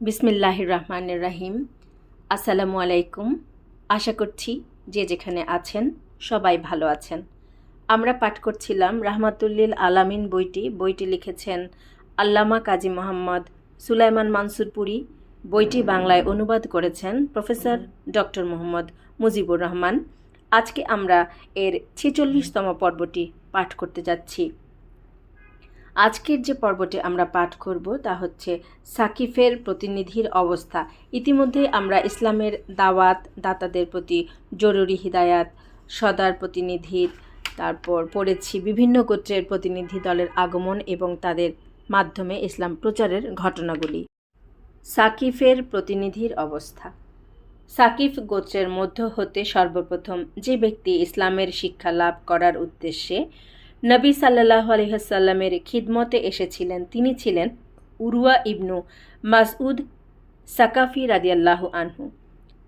বিসমিল্লাহ রহমান রাহিম আসসালামু আলাইকুম। আশা করছি যে যেখানে আছেন সবাই ভালো আছেন। আমরা পাঠ করছিলাম রাহমাতুল্লিল আলামিন বইটি। বইটি লিখেছেন আল্লামা কাজী মোহাম্মদ সুলাইমান মানসুরপুরি। বইটি বাংলায় অনুবাদ করেছেন প্রফেসর ডক্টর মোহাম্মদ মুজিবুর রহমান। আজকে আমরা এর ছেচল্লিশতম পর্বটি পাঠ করতে যাচ্ছি। আজকের যে পর্বটি আমরা পাঠ করব তা হচ্ছে সাকিফের প্রতিনিধির অবস্থা। ইতিমধ্যে আমরা ইসলামের দাওয়াত দাতাদের প্রতি জরুরি হিদায়াত, সদার প্রতিনিধির তারপর পড়েছি বিভিন্ন গোত্রের প্রতিনিধি দলের আগমন এবং তাদের মাধ্যমে ইসলাম প্রচারের ঘটনাগুলি। সাকিফের প্রতিনিধির অবস্থা। সাকিফ গোত্রের মধ্য হতে সর্বপ্রথম যে ব্যক্তি ইসলামের শিক্ষা লাভ করার উদ্দেশ্যে নবী সাল্লাহ আলহাসাল্লামের খিদমতে এসেছিলেন। তিনি ছিলেন উরুয়া ইবনু মাসউদ সাকাফি রাদিয়াল্লাহ আনহু।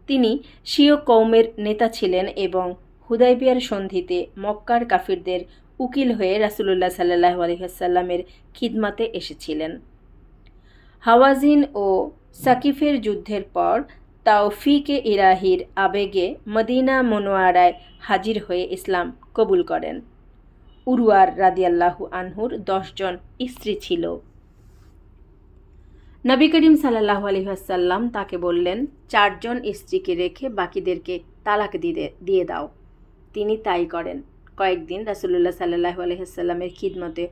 তিনি শিও কৌমের নেতা ছিলেন এবং হুদাইবিয়ার সন্ধিতে মক্কার কাফিরদের উকিল হয়ে রাসুলুল্লাহ সাল্লাহ আলহাসাল্লামের খিদমাতে এসেছিলেন। হাওয়াজিন ও সাকিফের যুদ্ধের পর তাওফিকে ইরাহির আবেগে মদিনা মনোয়ারায় হাজির হয়ে ইসলাম কবুল করেন। উরুয়ার রাদিয়াল্লাহু আনহুর দশজন স্ত্রী ছিল। নবী করিম সাল্লাহ আলহাসাল্লাম তাকে বললেন চারজন স্ত্রীকে রেখে বাকিদেরকে তালাক দিয়ে দিয়ে দাও। তিনি তাই করেন। কয়েকদিন রাসুল্লাহ সাল্লাহ আলহাসাল্লামের খিদমতে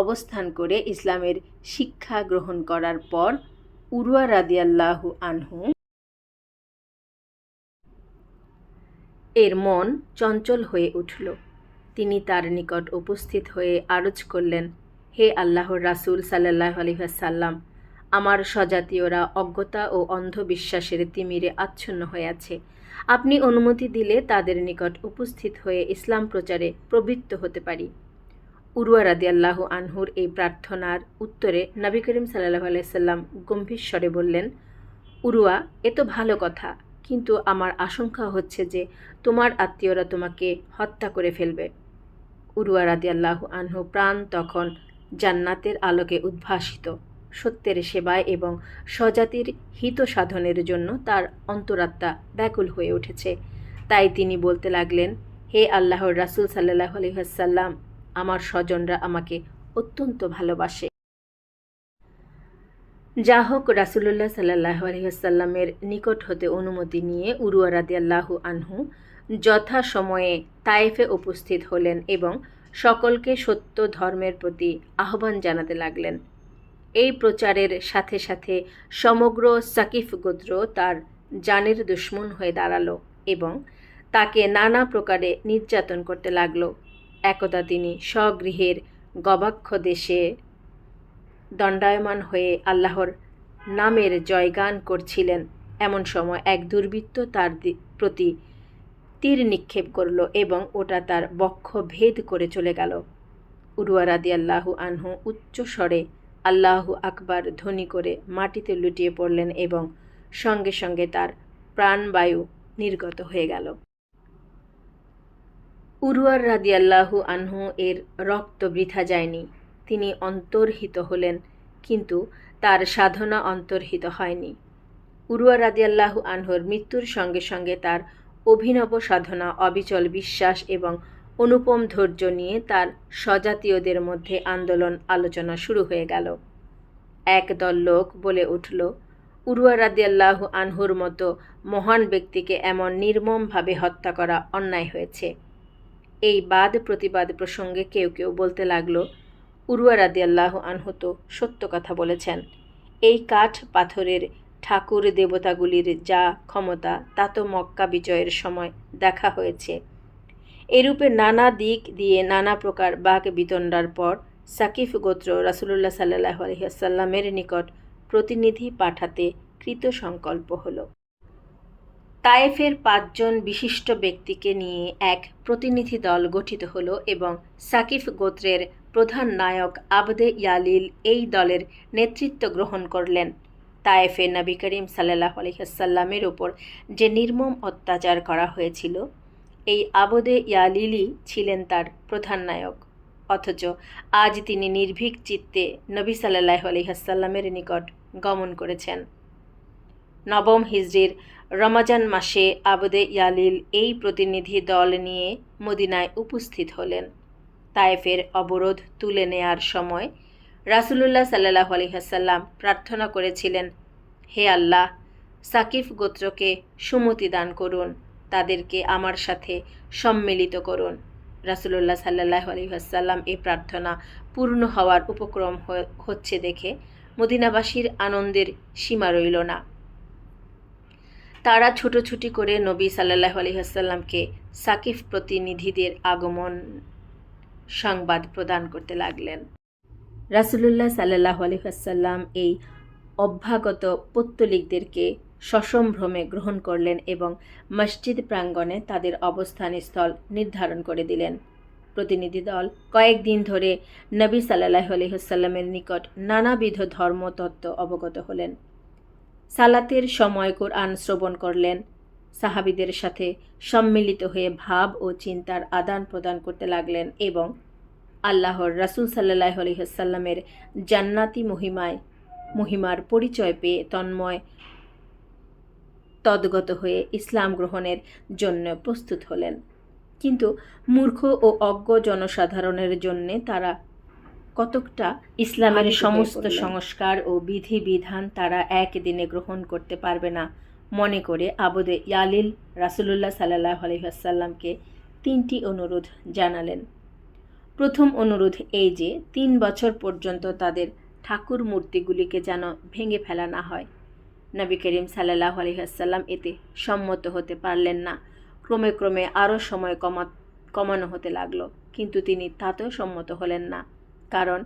অবস্থান করে ইসলামের শিক্ষা গ্রহণ করার পর উরুয়া রাদিয়াল্লাহু আনহু এর মন চঞ্চল হয়ে উঠল। তিনি তার নিকট উপস্থিত হয়ে আরজ করলেন, হে আল্লাহর রাসুল সাল্লাহ আলহাসাল্লাম আমার স্বজাতীয়রা অজ্ঞতা ও অন্ধবিশ্বাসের তিমিরে আচ্ছন্ন হয়ে আছে। আপনি অনুমতি দিলে তাদের নিকট উপস্থিত হয়ে ইসলাম প্রচারে প্রবৃত্ত হতে পারি। উরুয়া রাদি আল্লাহ আনহুর এই প্রার্থনার উত্তরে নবী করিম সাল্লাহ আলাইসাল্লাম গম্ভীর স্বরে বললেন উরুয়া এ তো ভালো কথা, কিন্তু আমার আশঙ্কা হচ্ছে যে তোমার আত্মীয়রা তোমাকে হত্যা করে ফেলবে। উরুয়া আল্লাহ আনহু প্রাণ তখন জান্নাতের আলোকে উদ্ভাসিত। সত্যের সেবায় এবং স্বজাতির হিত সাধনের জন্য তার অন্তরাত্মা ব্যাকুল হয়ে উঠেছে। তাই তিনি বলতে লাগলেন, হে আল্লাহর রাসুল সাল্লাহ আলহাসাল্লাম আমার স্বজনরা আমাকে অত্যন্ত ভালোবাসে। যা হোক রাসুল্লাহ সাল্লাহ আলহিহাসাল্লামের নিকট হতে অনুমতি নিয়ে উরুয়া আল্লাহু আনহু যথা সময়ে তায়েফে উপস্থিত হলেন এবং সকলকে সত্য ধর্মের প্রতি আহ্বান জানাতে লাগলেন। এই প্রচারের সাথে সাথে সমগ্র সাকিফ গোত্র তার জানের দুশ্মন হয়ে দাঁড়াল এবং তাকে নানা প্রকারে নির্যাতন করতে লাগল। একদা তিনি স্বগৃহের গবাক্ষ দেশে দণ্ডায়মান হয়ে আল্লাহর নামের জয়গান করছিলেন। এমন সময় এক দুর্বৃত্ত তার প্রতি নিক্ষেপ করল এবং ওটা তার বক্ষ ভেদ করে চলে গেল। উরুয়া রাদি আল্লাহু আনহু উচ্চ স্বরে আল্লাহু আকবার ধ্বনি করে মাটিতে লুটিয়ে পড়লেন এবং সঙ্গে সঙ্গে তার প্রাণবায়ু নির্গত হয়ে গেল। উরুয়ার রাদি আল্লাহু আনহু এর রক্ত বৃথা যায়নি। তিনি অন্তর্হিত হলেন, কিন্তু তার সাধনা অন্তর্হিত হয়নি। উরুয়া রাদিয়াল্লাহু আনহুর মৃত্যুর সঙ্গে সঙ্গে তার অভিনব সাধনা, অবিচল বিশ্বাস এবং অনুপম ধৈর্য নিয়ে তার স্বজাতীয়দের মধ্যে আন্দোলন আলোচনা শুরু হয়ে গেল। একদল লোক বলে উঠল, উরুয়া রাদিয়াল্লাহু আনহুর মতো মহান ব্যক্তিকে এমন নির্মমভাবে হত্যা করা অন্যায় হয়েছে। এই বাদ প্রতিবাদ প্রসঙ্গে কেউ কেউ বলতে লাগল, উরুয়া রাদি আল্লাহ আনহত সত্য কথা বলেছেন। এই কাঠ পাথরের ঠাকুর দেবতাগুলির যা ক্ষমতা, তা তো মক্কা বিজয়ের সময় দেখা হয়েছে। এরূপে নানা দিক দিয়ে নানা প্রকার বাঘ বিতণ্ডার পর সাকিফ গোত্র রাসুলুল্লাহ সাল্লাহ আলহিহাসাল্লামের নিকট প্রতিনিধি পাঠাতে কৃত সংকল্প হল। তায়েফের পাঁচজন বিশিষ্ট ব্যক্তিকে নিয়ে এক প্রতিনিধি দল গঠিত হল এবং সাকিফ গোত্রের প্রধান নায়ক আবদে ইয়ালিল এই দলের নেতৃত্ব গ্রহণ করলেন। তায়েফে নবী করিম সাল্লাহ আলহিহাসাল্লামের ওপর যে নির্মম অত্যাচার করা হয়েছিল, এই আবদে ইয়ালিলই ছিলেন তার প্রধান নায়ক। অথচ আজ তিনি নির্ভীক চিত্তে নবী সাল্লাহ আলহিহাসাল্লামের নিকট গমন করেছেন। নবম হিজরির রমাজান মাসে আবদে ইয়ালিল এই প্রতিনিধি দল নিয়ে মদিনায় উপস্থিত হলেন। তায়েফের অবরোধ তুলে নেয়ার সময় রাসুলুল্লাহ সাল্লাহ আলহিহাসাল্লাম প্রার্থনা করেছিলেন, হে আল্লাহ, সাকিফ গোত্রকে সুমতি দান করুন, তাদেরকে আমার সাথে সম্মিলিত করুন। রাসুলুল্লাহ সাল্লাহ আলহিহাসাল্লাম এই প্রার্থনা পূর্ণ হওয়ার উপক্রম হচ্ছে দেখে মদিনাবাসীর আনন্দের সীমা রইল না। তারা ছুটোছুটি করে নবী সাল্লাহ আলহিহাসাল্লামকে সাকিফ প্রতিনিধিদের আগমন সংবাদ প্রদান করতে লাগলেন। রাসুলুল্লাহ সাল্লাহ আলহিহাসাল্লাম এই অভ্যাগত পত্তলিকদেরকে সসম্ভ্রমে গ্রহণ করলেন এবং মসজিদ প্রাঙ্গণে তাদের অবস্থান স্থল নির্ধারণ করে দিলেন। প্রতিনিধি দল কয়েকদিন ধরে নবী সাল্লাহ আলহিহাসাল্লামের নিকট নানাবিধ ধর্মতত্ত্ব অবগত হলেন। সালাতের সময় কোরআন শ্রবণ করলেন। সাহাবিদের সাথে সম্মিলিত হয়ে ভাব ও চিন্তার আদান প্রদান করতে লাগলেন এবং আল্লাহর রাসুল সাল্লাহ আলহিহাসাল্লামের জান্নাতি মহিমায় মহিমার পরিচয় পেয়ে তন্ময় তদ্গত হয়ে ইসলাম গ্রহণের জন্য প্রস্তুত হলেন। কিন্তু মূর্খ ও অজ্ঞ জনসাধারণের জন্যে তারা কতকটা ইসলামের সমস্ত সংস্কার ও বিধিবিধান তারা একদিনে গ্রহণ করতে পারবে না। মনে করে আবদে ইয়ালিল রাসুলুল্লাহ সাল্লাহ আলহিহাসাল্লামকে তিনটি অনুরোধ জানালেন। প্রথম অনুরোধ এই যে, তিন বছর পর্যন্ত তাদের ঠাকুর মূর্তিগুলিকে যেন ভেঙে ফেলা না হয়। নবী করিম সাল্লাহ আলহিহাসাল্লাম এতে সম্মত হতে পারলেন না। ক্রমে ক্রমে আরও সময় কমা, কমানো হতে লাগল, কিন্তু তিনি তাতেও সম্মত হলেন না। কারণ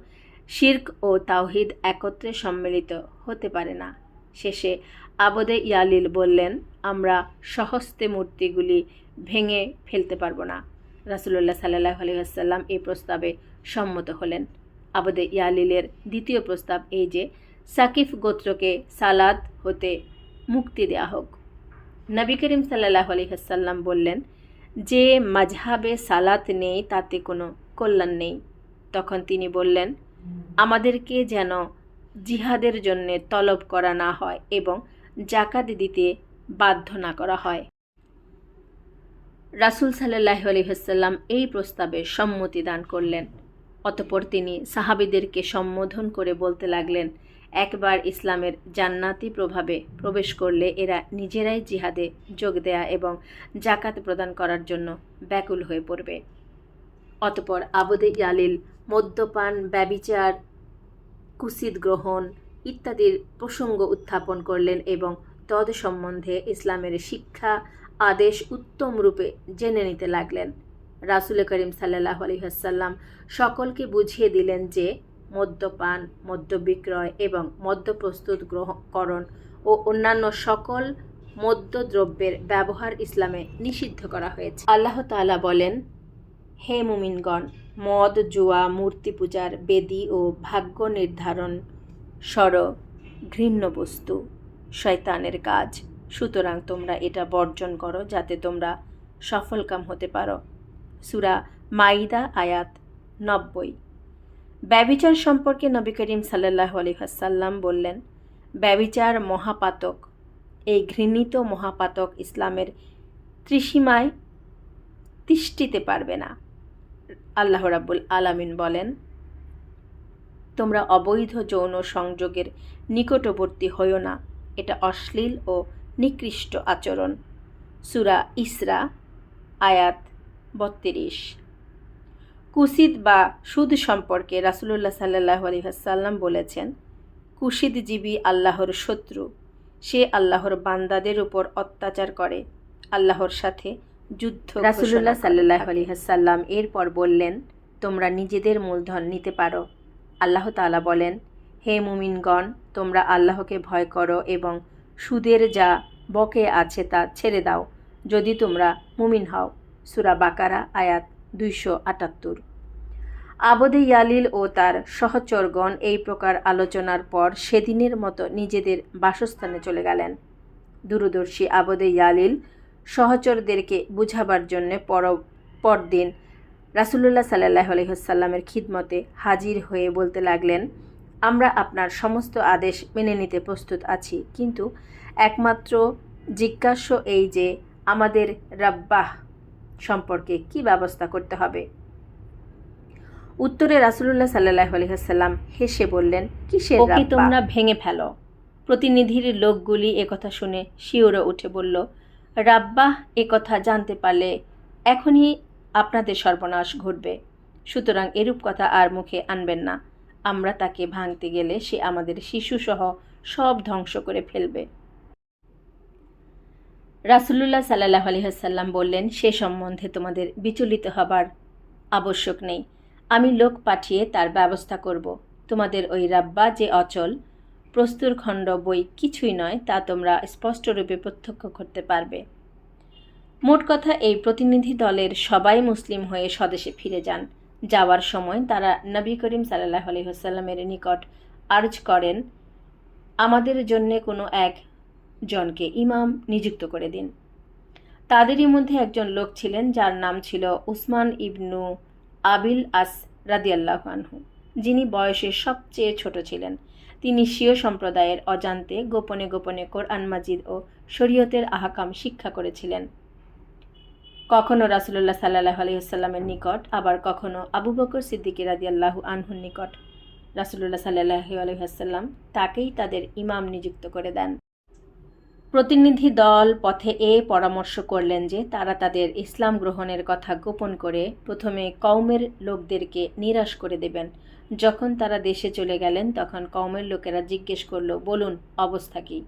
শির্ক ও তাওহিদ একত্রে সম্মিলিত হতে পারে না। শেষে আবদে ইয়ালিল বললেন, আমরা সহস্তে মূর্তিগুলি ভেঙে ফেলতে পারব না। রাসুলুল্লাহ সাল্লাহ আলহিহাসাল্লাম এই প্রস্তাবে সম্মত হলেন। আবদে ইয়ালিলের দ্বিতীয় প্রস্তাব এই যে, সাকিফ গোত্রকে সালাদ হতে মুক্তি দেয়া হোক। নবী করিম সাল্লাহ আলি আলহিহাসাল্লাম বললেন, যে মাঝহাবে সালাত নেই, তাতে কোনো কল্যাণ নেই। তখন তিনি বললেন, আমাদেরকে যেন জিহাদের জন্যে তলব করা না হয় এবং জাকাত দিতে বাধ্য না করা হয়। রাসুল সাল্লাহ আলহিহাসাল্লাম এই প্রস্তাবে সম্মতি দান করলেন। অতপর তিনি সাহাবিদেরকে সম্বোধন করে বলতে লাগলেন, একবার ইসলামের জান্নাতি প্রভাবে প্রবেশ করলে এরা নিজেরাই জিহাদে যোগ দেয়া এবং জাকাত প্রদান করার জন্য ব্যাকুল হয়ে পড়বে। অতপর আবদে ইয়ালিল মদ্যপান, ব্যবিচার, কুসিদ গ্রহণ ইত্যাদির প্রসঙ্গ উত্থাপন করলেন এবং তদ সম্বন্ধে ইসলামের শিক্ষা আদেশ উত্তম রূপে জেনে নিতে লাগলেন। রাসুল করিম সাল্লাহ আলহিহাসাল্লাম সকলকে বুঝিয়ে দিলেন যে মদ্যপান মদ্য বিক্রয় এবং মদ্য প্রস্তুত গ্রহণকরণ ও অন্যান্য সকল মদ্যদ্রব্যের ব্যবহার ইসলামে নিষিদ্ধ করা হয়েছে। আল্লাহ তাআলা বলেন, হে মুমিনগণ, মদ, জুয়া, মূর্তি পূজার বেদি ও ভাগ্য নির্ধারণ স্বর ঘৃণ্য বস্তু, শয়তানের কাজ। সুতরাং তোমরা এটা বর্জন করো যাতে তোমরা সফলকাম হতে পারো। সুরা মাইদা, আয়াত নব্বই। ব্যবিচার সম্পর্কে নবী করিম সাল্লাহ আলহাসাল্লাম বললেন ব্যবিচার মহাপাতক, এই ঘৃণিত মহাপাতক ইসলামের ত্রিসীমায় তিষ্ঠিতে পারবে না। আল্লাহ রাব্বুল আলামিন বলেন, তোমরা অবৈধ যৌন সংযোগের নিকটবর্তী হইও না। এটা অশ্লীল ও নিকৃষ্ট আচরণ। সুরা ইসরা আয়াত বত্রিশ। কুসিদ বা সুদ সম্পর্কে রাসুলুল্লাহ সাল্লাহ আলহিহাসাল্লাম বলেছেন কুসিদজীবী আল্লাহর শত্রু সে আল্লাহর বান্দাদের উপর অত্যাচার করে আল্লাহর সাথে যুদ্ধ রাসুলুল্লাহ সাল্লাহ আলহিহাসাল্লাম এরপর বললেন তোমরা নিজেদের মূলধন নিতে পারো। আল্লাহ তাআলা বলেন হে মুমিনগণ তোমরা আল্লাহকে ভয় করো এবং সুদের যা বকে আছে তা ছেড়ে দাও, যদি তোমরা মুমিন হও। সুরা বাকারা, আয়াত দুইশো আটাত্তর। আবদে ইয়ালিল ও তার সহচরগণ এই প্রকার আলোচনার পর সেদিনের মতো নিজেদের বাসস্থানে চলে গেলেন। দূরদর্শী আবদে ইয়ালিল সহচরদেরকে বুঝাবার জন্য পর, পরদিন রাসুলুল্লাহ সাল্লাহ আলহিহাসাল্লামের খিদমতে হাজির হয়ে বলতে লাগলেন আমরা আপনার সমস্ত আদেশ মেনে নিতে প্রস্তুত আছি। কিন্তু একমাত্র জিজ্ঞাস্য এই যে আমাদের রাব্বাহ সম্পর্কে কি ব্যবস্থা করতে হবে? উত্তরে রাসুলুল্লাহ সাল্লাহ আলহিহাসাল্লাম হেসে বললেন কিসের ওকে তোমরা ভেঙে ফেলো। প্রতিনিধির লোকগুলি একথা শুনে শিওরে উঠে বলল রাব্বাহ একথা জানতে পারলে এখনই আপনাদের সর্বনাশ ঘটবে। সুতরাং এরূপ কথা আর মুখে আনবেন না। আমরা তাকে ভাঙতে গেলে সে আমাদের শিশুসহ সব ধ্বংস করে ফেলবে। রাসুলুল্লাহ সাল্লাহ আলহিহাসাল্লাম বললেন, সে সম্বন্ধে তোমাদের বিচলিত হবার আবশ্যক নেই। আমি লোক পাঠিয়ে তার ব্যবস্থা করব। তোমাদের ওই রাব্বা যে অচল প্রস্তুরখণ্ড বই কিছুই নয়, তা তোমরা স্পষ্টরূপে প্রত্যক্ষ করতে পারবে। মোট কথা, এই প্রতিনিধি দলের সবাই মুসলিম হয়ে স্বদেশে ফিরে যান। যাওয়ার সময় তারা নবী করিম সাল্লাহ আলহিহাসাল্লামের নিকট আর্জ করেন, আমাদের জন্যে কোনো এক জনকে ইমাম নিযুক্ত করে দিন। তাদেরই মধ্যে একজন লোক ছিলেন যার নাম ছিল উসমান ইবনু আবিল আস রাদিয়াল্লাহ আনহু। যিনি বয়সে সবচেয়ে ছোট ছিলেন। তিনি শিও সম্প্রদায়ের অজান্তে গোপনে গোপনে কোরআন মাজিদ ও শরীয়তের আহাকাম শিক্ষা করেছিলেন। কখনো রাসুল্লাহ সাল্লাহ আলহিহাস্লামের নিকট, আবার কখনো আবু বকর সিদ্দিকি রাদিয়াল্লাহু আনহুর নিকট। রাসুল্লাহ সাল্লাহ আলহিহাস্লাম তাকেই তাদের ইমাম নিযুক্ত করে দেন। প্রতিনিধি দল পথে এ পরামর্শ করলেন যে, তারা তাদের ইসলাম গ্রহণের কথা গোপন করে প্রথমে কওমের লোকদেরকে নিরাশ করে দেবেন। যখন তারা দেশে চলে গেলেন, তখন কওমের লোকেরা জিজ্ঞেস করল, বলুন, অবস্থা কী?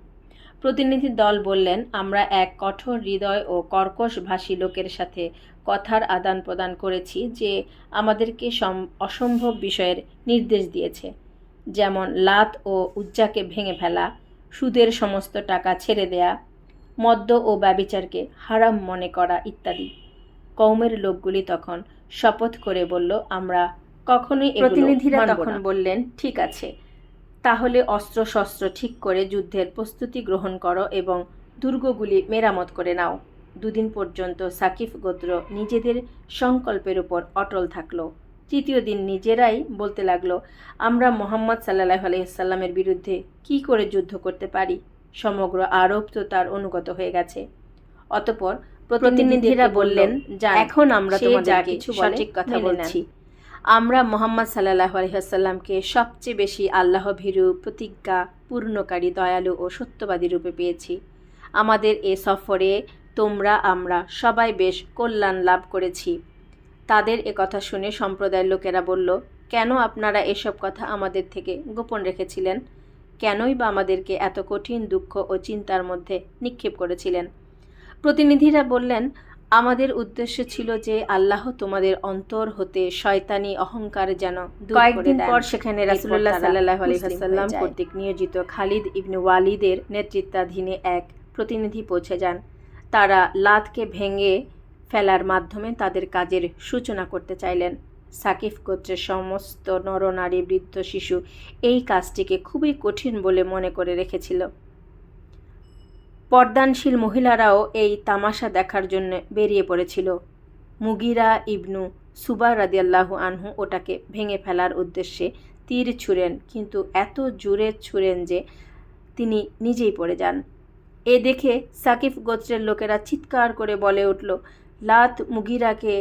প্রতিনিধি দল বললেন আমরা এক কঠোর হৃদয় ও কর্কশ ভাষী লোকের সাথে কথার আদান প্রদান করেছি যে আমাদেরকে সম অসম্ভব বিষয়ের নির্দেশ দিয়েছে। যেমন লাত ও উজ্জাকে ভেঙে ফেলা সুদের সমস্ত টাকা ছেড়ে দেয়া মদ্য ও ব্যবিচারকে হারাম মনে করা ইত্যাদি। কৌমের লোকগুলি তখন শপথ করে বলল আমরা কখনোই প্রতিনিধিরা তখন বললেন ঠিক আছে। তাহলে অস্ত্র শস্ত্র ঠিক করে যুদ্ধের প্রস্তুতি গ্রহণ করো এবং দুর্গগুলি মেরামত করে নাও। দুদিন পর্যন্ত সাকিফ গোত্র নিজেদের সংকল্পের উপর অটল থাকল। তৃতীয় দিন নিজেরাই বলতে লাগল আমরা মোহাম্মদ সাল্লাহ আলহিসাল্লামের বিরুদ্ধে কি করে যুদ্ধ করতে পারি? সমগ্র আরব তো তার অনুগত হয়ে গেছে। অতপর প্রতিনিধিরা বললেন যা এখন আমরা কিছু সঠিক কথা বলছি। আমরা মোহাম্মদ সাল্লাহ আলহিহাসাল্লামকে সবচেয়ে বেশি আল্লাহ ভীরু প্রতিজ্ঞা, পূর্ণকারী, দয়ালু ও সত্যবাদী রূপে পেয়েছি। আমাদের এ সফরে তোমরা, আমরা সবাই বেশ কল্যাণ লাভ করেছি। তাদের এ কথা শুনে সম্প্রদায়ের লোকেরা বলল, কেন আপনারা এসব কথা আমাদের থেকে গোপন রেখেছিলেন? কেনই বা আমাদেরকে এত কঠিন দুঃখ ও চিন্তার মধ্যে নিক্ষেপ করেছিলেন? প্রতিনিধিরা বললেন আমাদের উদ্দেশ্য ছিল যে আল্লাহ তোমাদের অন্তর হতে শয়তানি অহংকার যেন কয়েকদিন পর সেখানে রাসুল্লাহ সাল্লাহ আলহিহাসাল্লাম কর্তৃক নিয়োজিত খালিদ ইবনু ওয়ালিদের নেতৃত্বাধীনে এক প্রতিনিধি পৌঁছে যান। তারা লাতকে ভেঙে ফেলার মাধ্যমে তাদের কাজের সূচনা করতে চাইলেন। সাকিফ গোত্রের সমস্ত নরনারী বৃদ্ধ শিশু এই কাজটিকে খুবই কঠিন বলে মনে করে রেখেছিল। পর্দানশীল মহিলারাও এই তামাশা দেখার জন্য বেরিয়ে পড়েছিল। মুগিরা ইবনু সুবা রাদিয়াল্লাহু আনহু ওটাকে ভেঙে ফেলার উদ্দেশ্যে তীর ছুঁড়েন, কিন্তু এত জোরে ছুঁড়েন যে তিনি নিজেই পড়ে যান। এ দেখে সাকিফ গোত্রের লোকেরা চিৎকার করে বলে উঠল, লাত মুগিরাকে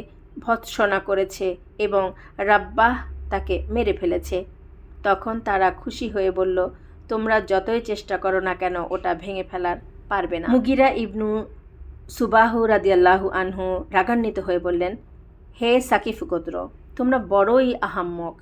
ভৎসনা করেছে এবং রাব্বাহ তাকে মেরে ফেলেছে। তখন তারা খুশি হয়ে বলল, তোমরা যতই চেষ্টা করো না কেন ওটা ভেঙে ফেলার। পারবে না। মুগিরা ইবনু সুবাহু রাদিয়াল্লাহু আনহু রাগান্বিত হয়ে বললেন, হে সাকিফ গোত্র, তোমরা বড়ই আহাম্মক।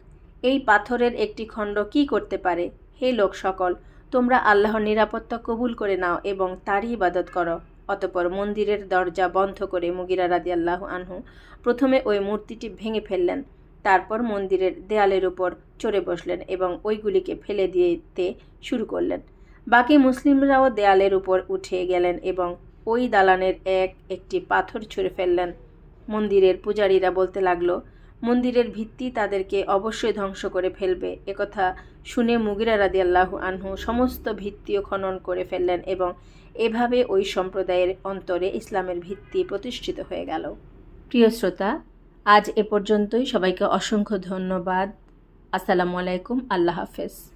এই পাথরের একটি খণ্ড কি করতে পারে? হে লোক সকল, তোমরা আল্লাহর নিরাপত্তা কবুল করে নাও এবং তারই ইবাদত করো। অতপর মন্দিরের দরজা বন্ধ করে মুগিরা রাদিয়াল্লাহ আনহু প্রথমে ওই মূর্তিটি ভেঙে ফেললেন। তারপর মন্দিরের দেয়ালের উপর চড়ে বসলেন এবং ওইগুলিকে ফেলে দিতে শুরু করলেন। বাকি মুসলিমরাও দেয়ালের উপর উঠে গেলেন এবং ওই দালানের এক, একটি পাথর ছুঁড়ে ফেললেন। মন্দিরের পূজারীরা বলতে লাগল, মন্দিরের ভিত্তি তাদেরকে অবশ্যই ধ্বংস করে ফেলবে। একথা শুনে মুগিরা রাদি আল্লাহ আনহু সমস্ত ভিত্তিও খনন করে ফেললেন এবং এভাবে ওই সম্প্রদায়ের অন্তরে ইসলামের ভিত্তি প্রতিষ্ঠিত হয়ে গেল। প্রিয় শ্রোতা, আজ এ পর্যন্তই। সবাইকে অসংখ্য ধন্যবাদ। আসসালামু আলাইকুম। আল্লাহ হাফেজ।